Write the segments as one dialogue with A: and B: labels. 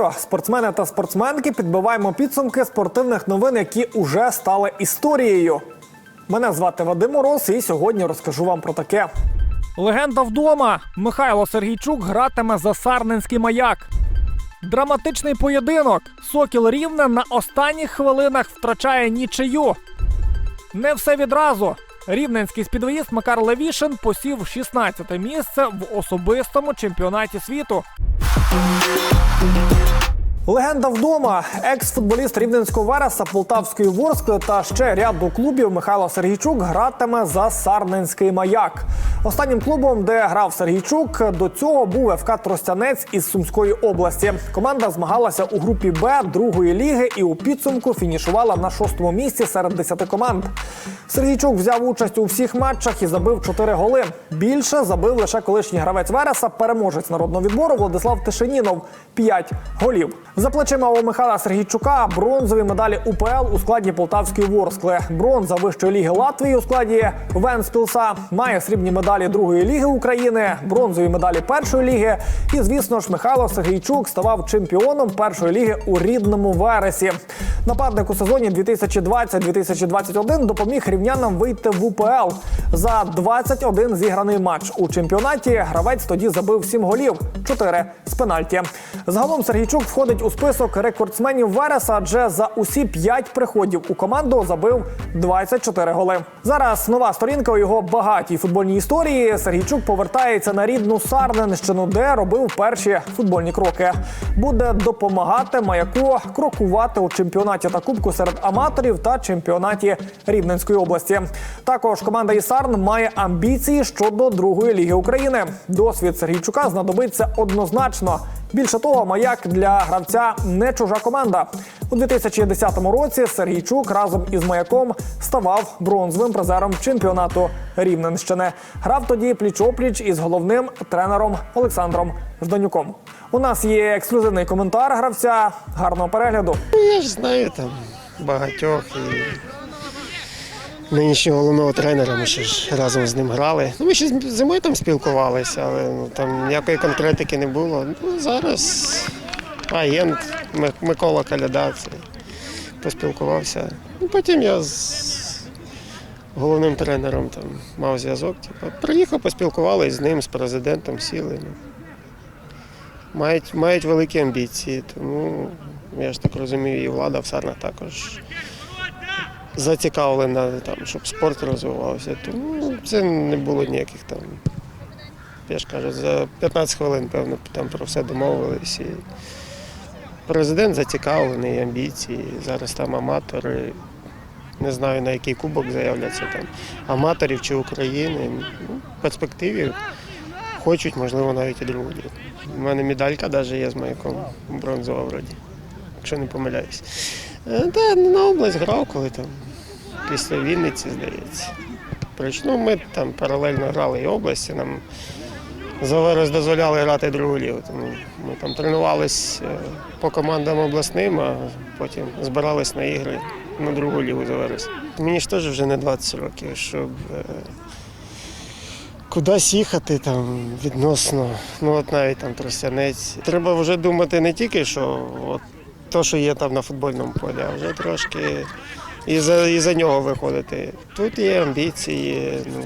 A: Вітаю, спортсмени та спортсменки. Підбиваємо підсумки спортивних новин, які уже стали історією. Мене звати Вадим Мороз, і сьогодні розкажу вам про таке. Легенда вдома. Михайло Сергійчук гратиме за Сарненський маяк. Драматичний поєдинок. Сокіл Рівне на останніх хвилинах втрачає нічию. Не все відразу. Рівненський спідвоїст Макар Левішин посів 16-те місце в особистому чемпіонаті світу. Легенда вдома. Екс-футболіст Рівненського Вереса, Полтавської Ворскли та ще ряду клубів Михайло Сергійчук гратиме за Сарненський маяк. Останнім клубом, де грав Сергійчук, до цього був ФК Тростянець із Сумської області. Команда змагалася у групі Б другої ліги і у підсумку фінішувала на шостому місці серед десяти команд. Сергійчук взяв участь у всіх матчах і забив чотири голи. Більше забив лише колишній гравець Вереса, переможець народного відбору Владислав Тишинінов. П'ять голів. За плечима у Михайла Сергійчука бронзові медалі УПЛ у складі Полтавської Ворскли. Бронза вищої ліги Латвії у складі Венспілса. Має срібні медалі другої ліги України, бронзові медалі першої ліги. І звісно ж, Михайло Сергійчук ставав чемпіоном першої ліги у рідному Вересі. Нападник у сезоні 2020-2021 допоміг рівнянам вийти в УПЛ за 21 зіграний матч у чемпіонаті. Гравець тоді забив 7 голів, 4 з пенальті. Загалом Сергійчук входить у список рекордсменів Вереса, адже за усі 5 приходів у команду забив 24 голи. Зараз нова сторінка у його багатій футбольній історії. Сергійчук повертається на рідну Сарненщину, де робив перші футбольні кроки. Буде допомагати маяку крокувати у чемпіонаті та кубку серед аматорів та чемпіонаті Рівненської області. Також команда Ісарн має амбіції щодо другої ліги України. Досвід Сергійчука знадобиться однозначно. Більше того, маяк для гравця не чужа команда. У 2010 році Сергійчук разом із маяком ставав бронзовим призером чемпіонату Рівненщини. Грав тоді пліч-опліч із головним тренером Олександром Жданюком. У нас є ексклюзивний коментар гравця. Гарного перегляду.
B: Ну, Я ж знаю там багатьох нинішнього головного тренера ми ще ж разом з ним грали. Ну, ми ще з- зимою там спілкувалися, але ну, там ніякої конкретики не було. Ну, зараз агент Микола Каляда поспілкувався. Ну, потім я з головним тренером там мав зв'язок. Типу, приїхав, поспілкувалися з ним, з президентом, сіли. Ну. Мають, мають великі амбіції, тому я ж так розумію, і влада в Сарнах також зацікавлена, там, щоб спорт розвивався. Тому це не було ніяких там. Я ж кажу, за 15 хвилин, певно, там про все домовились. І президент зацікавлений, амбіції. Зараз там аматори. Не знаю на який кубок заявляться там аматорів чи України. Ну, перспективі хочуть, можливо, навіть і другу. У мене медалька навіть є з маяком бронзова вроді, якщо не помиляюсь. Е, Та на область грав, коли там після Вінниці, здається. Ну, ми там паралельно грали і області, нам за дозволяли грати другу лігу. Тому ми там тренувались е, по командам обласним, а потім збирались на ігри на другу лігу за Верес. Мені ж теж вже не 20 років, щоб е, кудись їхати там відносно, ну от навіть там тростянець. Треба вже думати не тільки, що от то, що є там на футбольному полі, а вже трошки і за, і за нього виходити. Тут є амбіції. Ну,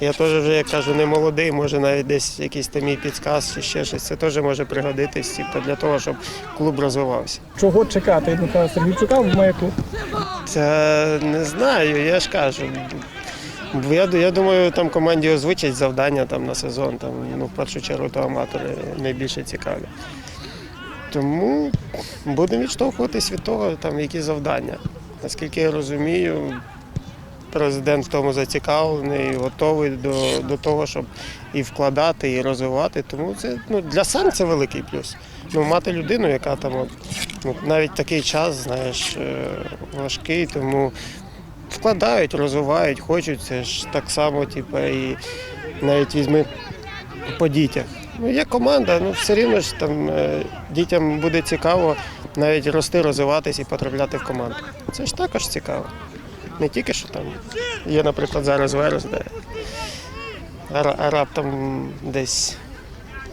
B: я теж вже, як кажу, не молодий, може навіть десь якийсь там мій підсказ чи ще щось. Це теж може пригодитись типу, для того, щоб клуб розвивався.
A: Чого чекати від Михайла Сергійчука в маяку?
B: Це не знаю, я ж кажу. Я, я думаю, там команді озвучать завдання там, на сезон. Там, ну, в першу чергу то аматори найбільше цікаві. Тому будемо відштовхуватись від того, там, які завдання. Наскільки я розумію, президент в тому зацікавлений, готовий до, до того, щоб і вкладати, і розвивати. Тому це ну, для сам це великий плюс. Ну, мати людину, яка там от, ну, навіть такий час, знаєш, е, важкий, тому вкладають, розвивають, хочуть. Це ж так само, типу, і навіть візьми по дітях. Ну, є команда, ну все рівно ж там е, дітям буде цікаво навіть рости, розвиватись і потрапляти в команду. Це ж також цікаво. Не тільки що там є, наприклад, зараз Верес, де а раптом десь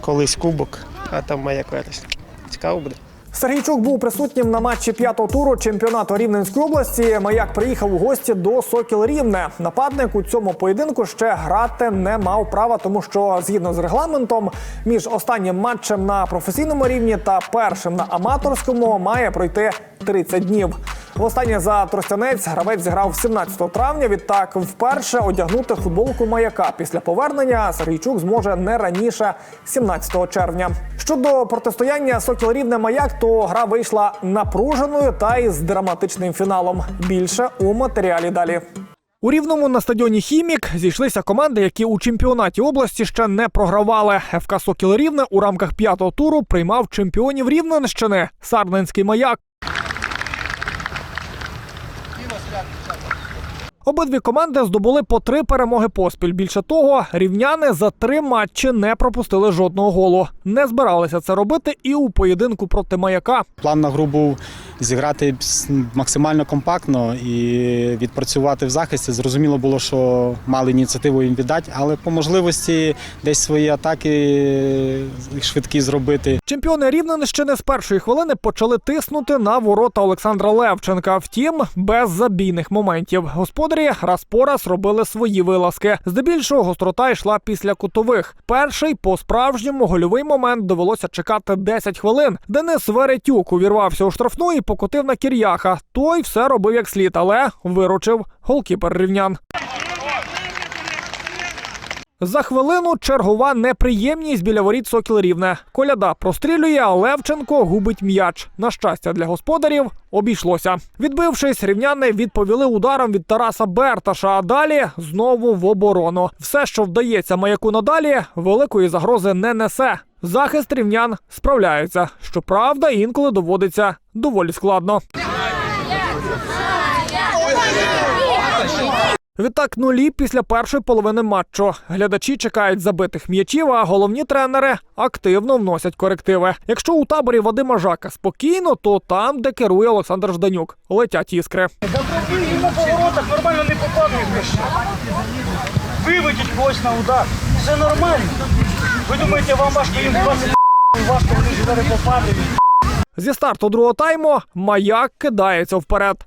B: колись кубок, а там маяк Верес. Цікаво буде.
A: Сергійчук був присутнім на матчі п'ятого туру чемпіонату Рівненської області. Маяк приїхав у гості до Сокіл Рівне. Нападник у цьому поєдинку ще грати не мав права, тому що згідно з регламентом, між останнім матчем на професійному рівні та першим на аматорському має пройти 30 днів. Востаннє за Тростянець гравець зіграв 17 травня. Відтак, вперше одягнути футболку маяка. Після повернення Сергійчук зможе не раніше 17 червня. Щодо протистояння Сокіл Рівне Маяк, то гра вийшла напруженою та із драматичним фіналом. Більше у матеріалі далі. У рівному на стадіоні Хімік зійшлися команди, які у чемпіонаті області ще не програвали. ФК Сокіл Рівне у рамках п'ятого туру приймав чемпіонів Рівненщини Сарненський маяк. Обидві команди здобули по три перемоги поспіль. Більше того, рівняни за три матчі не пропустили жодного голу. Не збиралися це робити і у поєдинку проти маяка.
C: План на гру був зіграти максимально компактно і відпрацювати в захисті. Зрозуміло було, що мали ініціативу їм віддати, але по можливості десь свої атаки швидкі зробити.
A: Чемпіони Рівненщини з першої хвилини почали тиснути на ворота Олександра Левченка. Втім, без забійних моментів. Господарі раз по раз робили свої вилазки. Здебільшого гострота йшла після кутових. Перший по справжньому гольовий момент довелося чекати 10 хвилин. Денис Веретюк увірвався у штрафну і покотив на Кір'яха. Той все робив як слід, але виручив голкіпер рівнян. За хвилину чергова неприємність біля воріт Сокіл Рівне. Коляда прострілює, а Левченко губить м'яч. На щастя для господарів обійшлося. Відбившись, рівняни відповіли ударом від Тараса Берташа, а далі знову в оборону. Все, що вдається маяку надалі, великої загрози не несе. Захист рівнян справляється. Щоправда, інколи доводиться доволі складно. Відтак нулі після першої половини матчу. Глядачі чекають забитих м'ячів, а головні тренери активно вносять корективи. Якщо у таборі Вадима Жака спокійно, то там, де керує Олександр Жданюк, летять іскри.
D: Він на поворотах нормально не попадає. Виведіть когось на удар. Все нормально. Ви думаєте, вам важко їм 20 важко вони ж попадають.
A: Зі старту другого тайму маяк кидається вперед.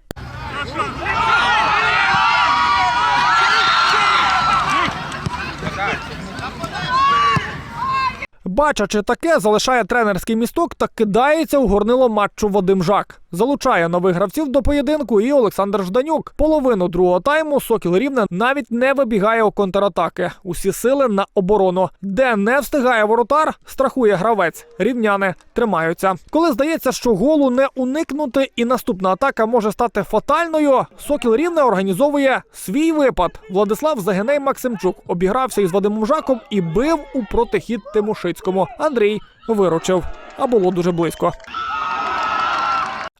A: Бачачи таке, залишає тренерський місток та кидається у горнило матчу Вадим Жак. Залучає нових гравців до поєдинку і Олександр Жданюк. Половину другого тайму Сокіл Рівне навіть не вибігає у контратаки. Усі сили на оборону. Де не встигає воротар, страхує гравець. Рівняни тримаються. Коли здається, що голу не уникнути, і наступна атака може стати фатальною. Сокіл Рівне організовує свій випад. Владислав Загиней Максимчук обігрався із Вадимом Жаком і бив у протихід Тимошицькому. Андрій виручив, а було дуже близько.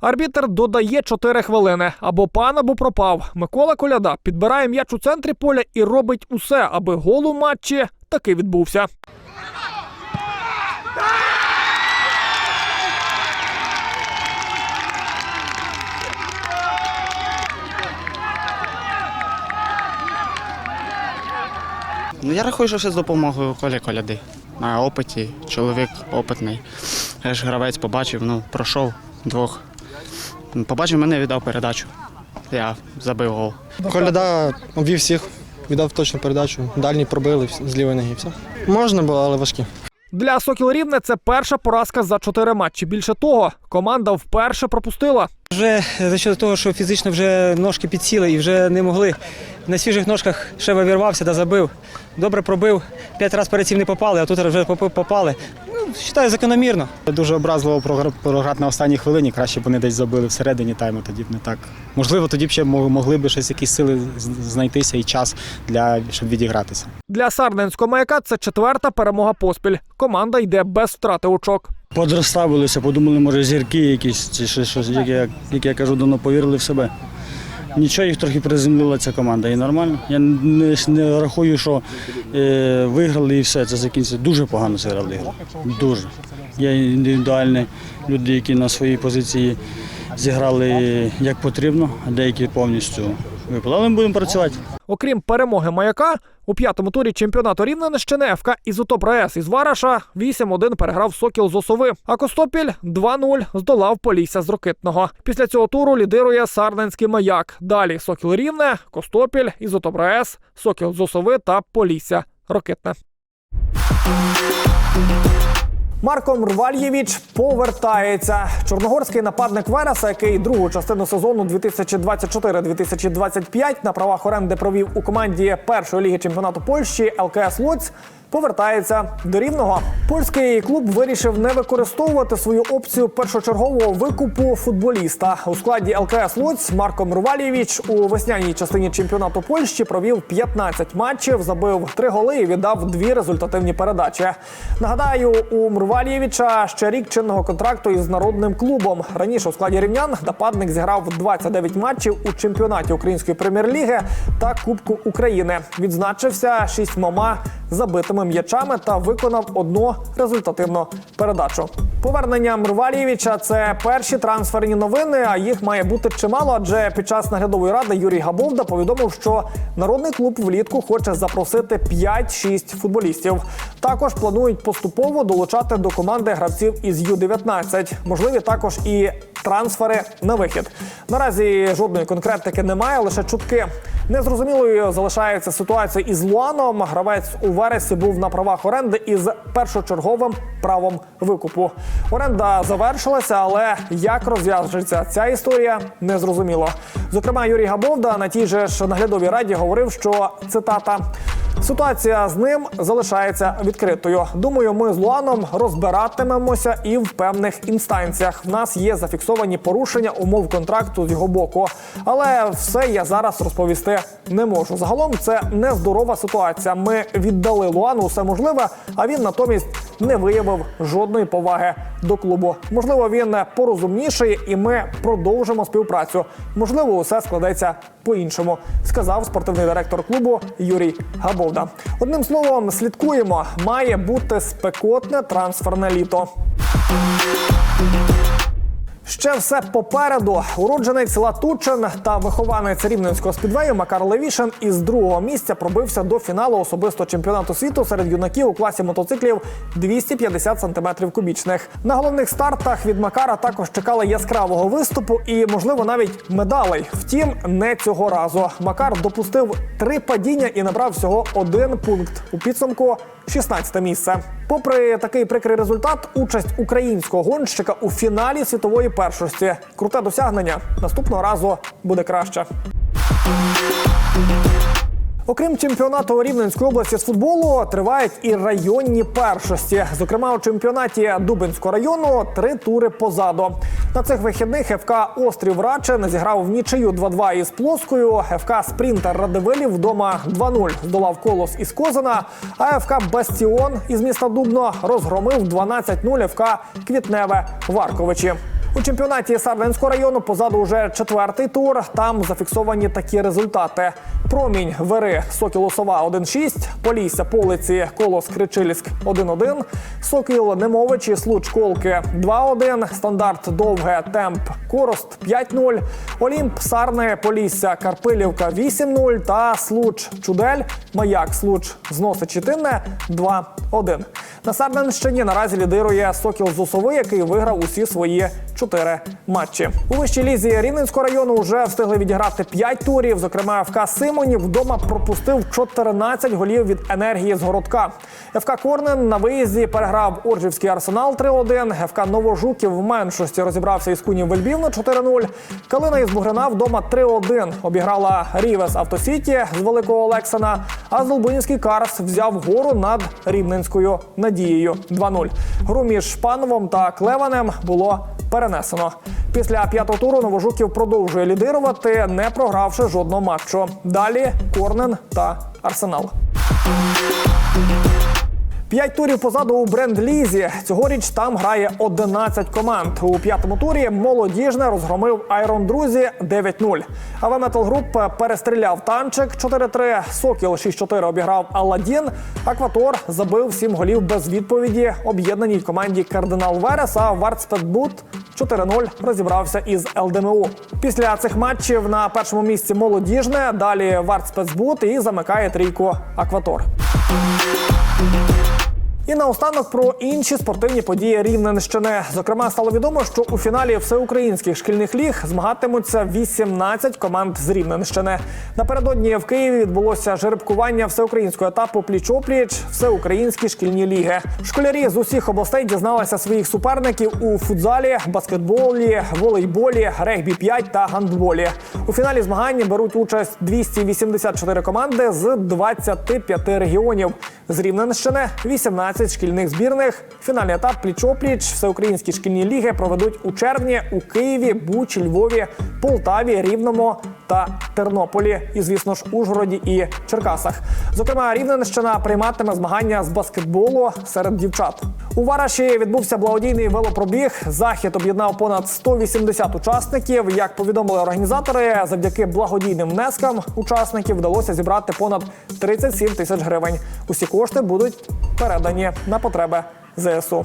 A: Арбітер додає 4 хвилини. Або пан, або пропав. Микола Коляда підбирає м'яч у центрі поля і робить усе, аби гол у матчі таки відбувся.
E: Ну, я рахую, що все з допомогою Колі Коляди. На опиті, чоловік опитний. Я ж гравець побачив, ну, пройшов двох. Побачив мене, віддав передачу. Я забив гол.
F: Коляда обвів всіх, віддав точну передачу. Дальній пробили з лівої ноги. Все. Можна було, але важкі.
A: Для Сокіл Рівне це перша поразка за чотири матчі. Більше того, команда вперше пропустила.
G: Вже за щодо того, що фізично вже ножки підсіли і вже не могли. На свіжих ножках ще вирвався та забив. Добре пробив. П'ять разів перед цим не попали, а тут вже попали. Ну, вважаю, закономірно.
C: Дуже образливо програ- програти на останній хвилині. Краще б вони десь забили всередині тайму, тоді б не так. Можливо, тоді б ще могли б щось якісь сили знайтися і час для щоб відігратися.
A: Для Сарненського маяка це четверта перемога поспіль. Команда йде без втрати очок.
D: Подрозставилися, подумали, може, зірки якісь, чи щось, як як я кажу, давно повірили в себе. Нічого їх трохи приземлила ця команда і нормально. Я не, не рахую, що е, виграли і все, це закінчиться. Дуже погано зіграли. Дуже. Є індивідуальні люди, які на своїй позиції зіграли як потрібно, а деякі повністю Ми будемо працювати.
A: Окрім перемоги маяка, у п'ятому турі чемпіонату Рівненщини ФК Ізотоп РС із Вараша 8-1 переграв Сокіл з Осови, а Костопіль 2-0 здолав Полісся з Рокитного. Після цього туру лідирує Сарненський маяк. Далі Сокіл Рівне, Костопіль, Ізотоп РС, Сокіл з Осови та Полісся Рокитне. Марко Мрвальєвіч повертається. Чорногорський нападник Вереса, який другу частину сезону 2024-2025 на правах оренди провів у команді першої ліги чемпіонату Польщі ЛКС Луць, повертається до рівного. Польський клуб вирішив не використовувати свою опцію першочергового викупу футболіста у складі ЛКС Луць. Марко Мрвалєвіч у весняній частині чемпіонату Польщі провів 15 матчів, забив 3 голи і віддав дві результативні передачі. Нагадаю, у Мрвалєвіча ще рік чинного контракту із народним клубом. Раніше у складі рівнян нападник зіграв 29 матчів у чемпіонаті української прем'єр-ліги та Кубку України. Відзначився шістьмома забитими м'ячами та виконав одну результативну передачу. Повернення Мрвалєвіча це перші трансферні новини. А їх має бути чимало. Адже під час наглядової ради Юрій Габовда повідомив, що народний клуб влітку хоче запросити 5-6 футболістів. Також планують поступово долучати до команди гравців із Ю-19. Можливі також і трансфери на вихід. Наразі жодної конкретики немає, лише чутки. Незрозумілою залишається ситуація із Луаном. Гравець у вересі був на правах оренди із першочерговим правом викупу. Оренда завершилася, але як розв'яжеться ця історія, незрозуміло. Зокрема, Юрій Габовда на тій же ж наглядовій раді говорив, що цитата. Ситуація з ним залишається відкритою. Думаю, ми з Луаном розбиратимемося і в певних інстанціях. В нас є зафіксовані порушення умов контракту з його боку, але все я зараз розповісти не можу. Загалом це нездорова ситуація. Ми віддали Луану все можливе, а він натомість не виявив жодної поваги до клубу. Можливо, він порозумніший, і ми продовжимо співпрацю. Можливо, усе складеться по-іншому, сказав спортивний директор клубу Юрій Габовда. Одним словом, слідкуємо. Має бути спекотне трансферне літо. Ще все попереду. Уродженець Латучин та вихованець рівненського спідвею Макар Левішин із другого місця пробився до фіналу особисто чемпіонату світу серед юнаків у класі мотоциклів 250 см кубічних. На головних стартах від Макара також чекали яскравого виступу і, можливо, навіть медалей. Втім, не цього разу. Макар допустив три падіння і набрав всього один пункт у підсумку. 16 місце. Попри такий прикрий результат, участь українського гонщика у фіналі світової першості. Круте досягнення. Наступного разу буде краще. Окрім чемпіонату Рівненської області з футболу, тривають і районні першості. Зокрема, у чемпіонаті Дубинського району три тури позаду. На цих вихідних ФК Острів Рачин зіграв в нічию 2-2 із Плоскою. ФК Спрінтер Радивилів вдома 2-0 здолав колос із Козина. А ФК Бастіон із міста Дубно розгромив 12-0 ФК Квітневе Варковичі. У чемпіонаті Сарненського району позаду вже четвертий тур. Там зафіксовані такі результати: промінь Вери Сокіл Сова 1-6, Полісся Полиці Колос Кричильськ 1-1, Сокіл Немовичі Случ Колки 2-1, Стандарт Довге Темп Корост 5-0, Олімп Сарне Полісся Карпилівка 8-0 та Случ Чудель Маяк Случ Зносить Читинне 2-1. На Сарненщині наразі лідирує Сокіл Зусови, який виграв усі свої чотири матчі. У вищій лізі Рівненського району вже встигли відіграти 5 турів. Зокрема, ФК Симонів вдома пропустив 14 голів від енергії з городка. ФК Корнен на виїзді переграв Оржівський арсенал 3-1. ФК Новожуків в меншості розібрався із Кунів Вельбівно 4-0. Калина із Бугрина вдома 3-1. Обіграла Рівес Автосіті з Великого Олексана. А Золбунівський Карс взяв гору над Рівненською надією 2-0. Гру між Пановом та Клеванем було перенесено. Після п'ятого туру Новожуків продовжує лідирувати, не програвши жодного матчу. Далі Корнен та Арсенал. П'ять турів позаду у бренд-лізі. Цьогоріч там грає 11 команд. У п'ятому турі молодіжне розгромив Айрон Друзі 9-0. АВ Метал Груп перестріляв танчик 4-3. Сокіл 6-4 обіграв Аладдін. Акватор забив 7 голів без відповіді об'єднаній команді Кардинал Верес, а Вартспетбут 4-0 розібрався із ЛДМУ. Після цих матчів на першому місці молодіжне, далі Вартспецбут і замикає трійку Акватор. І наостанок про інші спортивні події Рівненщини. Зокрема, стало відомо, що у фіналі всеукраїнських шкільних ліг змагатимуться 18 команд з Рівненщини. Напередодні в Києві відбулося жеребкування всеукраїнського етапу пліч-опліч всеукраїнські шкільні ліги. Школярі з усіх областей дізналися своїх суперників у футзалі, баскетболі, волейболі, регбі 5 та гандболі. У фіналі змагань беруть участь 284 команди з 25 регіонів. З Рівненщини 18 шкільних збірних. Фінальний етап пліч-опліч всеукраїнські шкільні ліги проведуть у червні у Києві, Бучі, Львові, Полтаві, Рівному та Тернополі. І, звісно ж, Ужгороді і Черкасах. Зокрема, Рівненщина прийматиме змагання з баскетболу серед дівчат. У Вараші відбувся благодійний велопробіг. Захід об'єднав понад 180 учасників. Як повідомили організатори, завдяки благодійним внескам учасників вдалося зібрати понад 37 тисяч гривень. Усі кошти будуть передані на потреби ЗСУ.